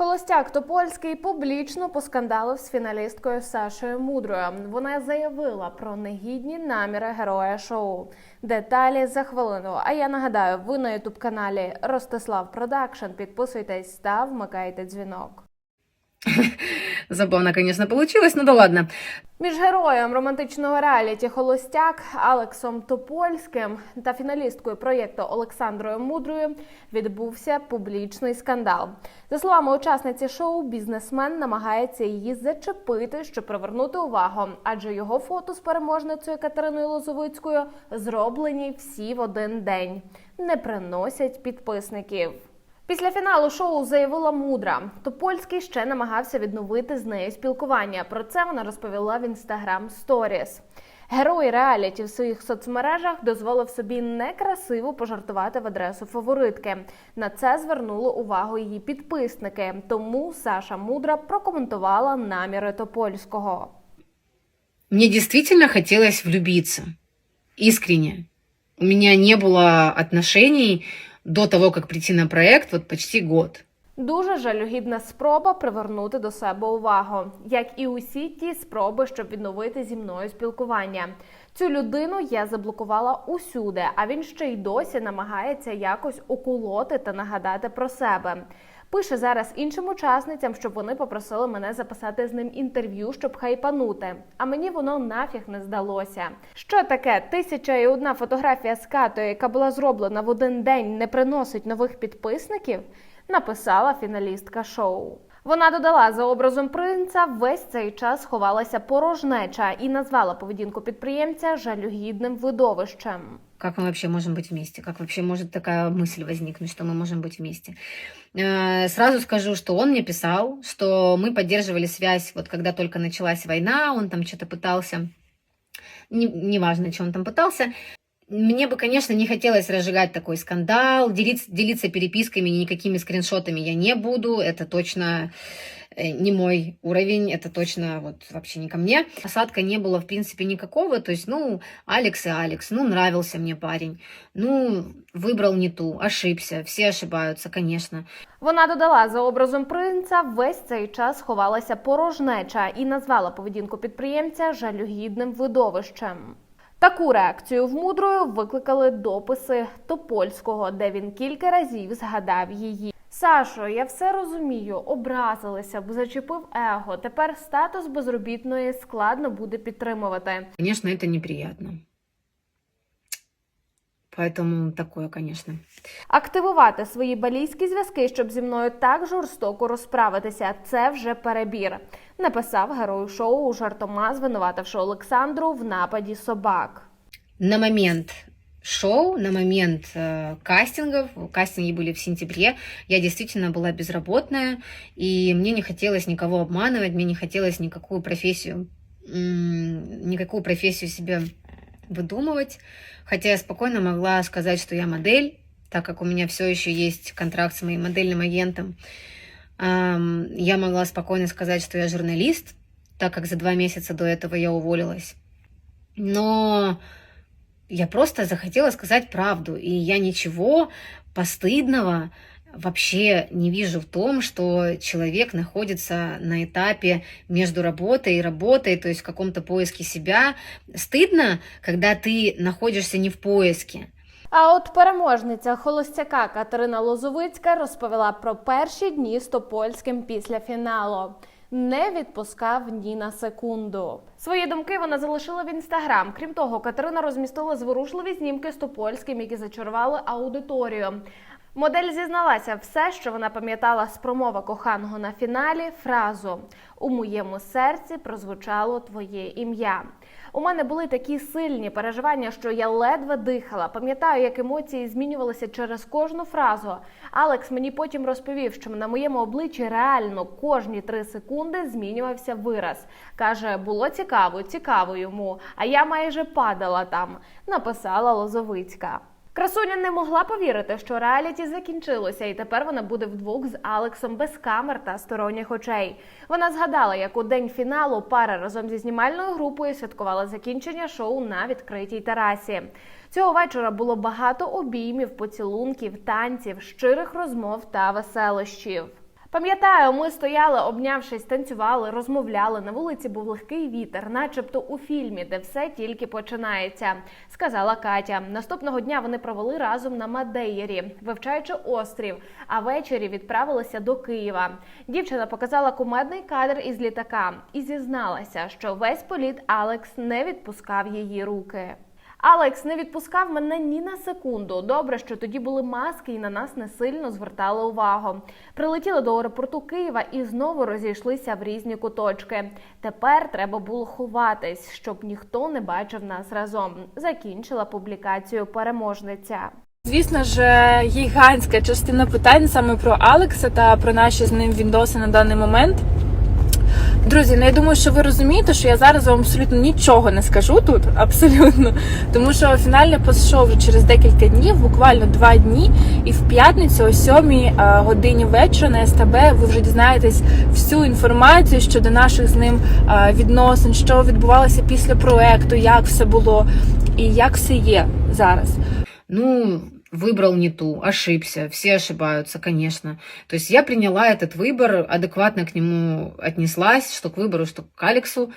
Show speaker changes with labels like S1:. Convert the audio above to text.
S1: Холостяк Топольський публічно поскандалив з фіналісткою Сашою Мудрою. Вона заявила про негідні наміри героя шоу. Деталі за хвилину. А я нагадаю, ви на ютуб каналі Ростислав Продакшн. Підписуйтесь та вмикайте дзвінок.
S2: Забавно, конечно, получилось, ну да ладно.
S1: Між героєм романтичного реаліті Холостяк Алексом Топольським та фіналісткою проєкту Олександрою Мудрою відбувся публічний скандал. За словами учасниці шоу, бізнесмен намагається її зачепити, щоб привернути увагу, адже його фото з переможницею Катериною Лозовицькою зроблені всі в один день, не приносять підписників. Після фіналу шоу заявила мудра. Топольський ще намагався відновити з нею спілкування. Про це вона розповіла в інстаграм Stories. Герой реаліті в своїх соцмережах дозволив собі некрасиво пожартувати в адресу фаворитки. На це звернули увагу її підписники. Тому Саша Мудра прокоментувала наміри Топольського.
S2: Мне действительно хотелось влюбиться. Искренне. У меня не было отношений до того, как прийти на проект, вот почти год.
S1: Дуже жалюгідна спроба привернути до себе увагу, як і усі ті спроби, щоб відновити зі мною спілкування. Цю людину я заблокувала усюди, а він ще й досі намагається якось уколоти та нагадати про себе. Пише зараз іншим учасницям, щоб вони попросили мене записати з ним інтерв'ю, щоб хайпанути. А мені воно нафіг не здалося. Що таке тисяча і одна фотографія з катою, яка була зроблена в один день, не приносить нових підписників? Написала фіналістка шоу. Вона додала за образом принца весь цей час ховалася порожнеча і назвала поведінку підприємця жалюгідним видовищем.
S2: Как мы вообще можем быть вместе? Как вообще может такая мысль возникнуть, что мы можем быть вместе? Э, Сразу скажу, что он мне писал, что мы поддерживали связь, вот когда только началась война, он там что-то пытался, не- неважно, что он там пытался. Мне бы, конечно, не хотелось разжигать такой скандал, делиться, делиться переписками, никакими скриншотами я не буду, это точно не мой уровень, это точно вот вообще не ко мне. Осадка не было, в принципе, никакого, то есть, ну, Алекс и Алекс, ну, нравился мне парень, ну, выбрал не ту, ошибся, все ошибаются, конечно.
S1: Вона додала за образом принца весь цей час ховалася порожнеча і назвала поведінку підприємця жалюгідним видовищем. Таку реакцію в мудрою викликали дописи Топольського, де він кілька разів згадав її. Сашо, я все розумію, образилися, бо зачепив его. Тепер статус безробітної складно буде підтримувати.
S2: Конечно, это неприятно. Поэтому такое, конечно.
S1: Активувати свої балійські зв'язки, щоб зі мною так жорстоко розправитися, це вже перебір. Написав герой шоу жартома, звинувативши Олександру в нападі собак.
S2: На момент шоу, на момент э, кастингов, кастинги были в сентябре, я действительно была безработная, и мне не хотелось никого обманывать, мне не хотелось никакую профессию, никакую профессию себе выдумывать, хотя я спокойно могла сказать, что я модель, так как у меня все еще есть контракт с моим модельным агентом. Ам, Я могла спокойно сказать, что я журналист, так как за два месяца до этого я уволилась. Но я просто захотела сказать правду, и я ничего постыдного вообще не вижу в том, что человек находится на этапе между работой и работой, то есть в каком-то поиске себя. Стыдно, когда ты находишься не в поиске.
S1: А от переможниця холостяка Катерина Лозовицька розповіла про перші дні з Топольським після фіналу. Не відпускав ні на секунду. Свої думки вона залишила в інстаграм. Крім того, Катерина розмістила зворушливі знімки з Топольським, які зачарували аудиторію. Модель зізналася все, що вона пам'ятала з промови коханого на фіналі. Фразу у моєму серці прозвучало твоє ім'я. У мене були такі сильні переживання, що я ледве дихала. Пам'ятаю, як емоції змінювалися через кожну фразу. Алекс мені потім розповів, що на моєму обличчі реально кожні три секунди змінювався вираз. Каже, було цікаво, цікаво йому. А я майже падала там. Написала Лозовицька. Красуня не могла повірити, що реаліті закінчилося, і тепер вона буде вдвох з Алексом без камер та сторонніх очей. Вона згадала, як у день фіналу пара разом зі знімальною групою святкувала закінчення шоу на відкритій терасі. Цього вечора було багато обіймів, поцілунків, танців, щирих розмов та веселощів. Пам'ятаю, ми стояли, обнявшись, танцювали, розмовляли. На вулиці був легкий вітер, начебто у фільмі, де все тільки починається, сказала Катя. Наступного дня вони провели разом на Мадейрі, вивчаючи острів. А ввечері відправилися до Києва. Дівчина показала кумедний кадр із літака і зізналася, що весь політ Алекс не відпускав її руки. Алекс не відпускав мене ні на секунду. Добре, що тоді були маски і на нас не сильно звертали увагу. Прилетіли до аеропорту Києва і знову розійшлися в різні куточки. Тепер треба було ховатись, щоб ніхто не бачив нас разом. Закінчила публікацію переможниця.
S3: Звісно ж, гігантська частина питань саме про Алекса та про наші з ним відносини на даний момент. Друзі, ну я думаю, що ви розумієте, що я зараз вам абсолютно нічого не скажу тут, абсолютно. Тому що фінальний пост-шоу вже через декілька днів, буквально два дні, і в п'ятницю о 7 годині вечора на СТБ ви вже дізнаєтесь всю інформацію щодо наших з ним е, відносин, що відбувалося після проекту, як все було і як все є зараз.
S2: Ну, выбрал не ту, ошибся, все ошибаются, конечно. То есть я приняла этот выбор, адекватно к нему отнеслась, что к выбору, что к Алексу.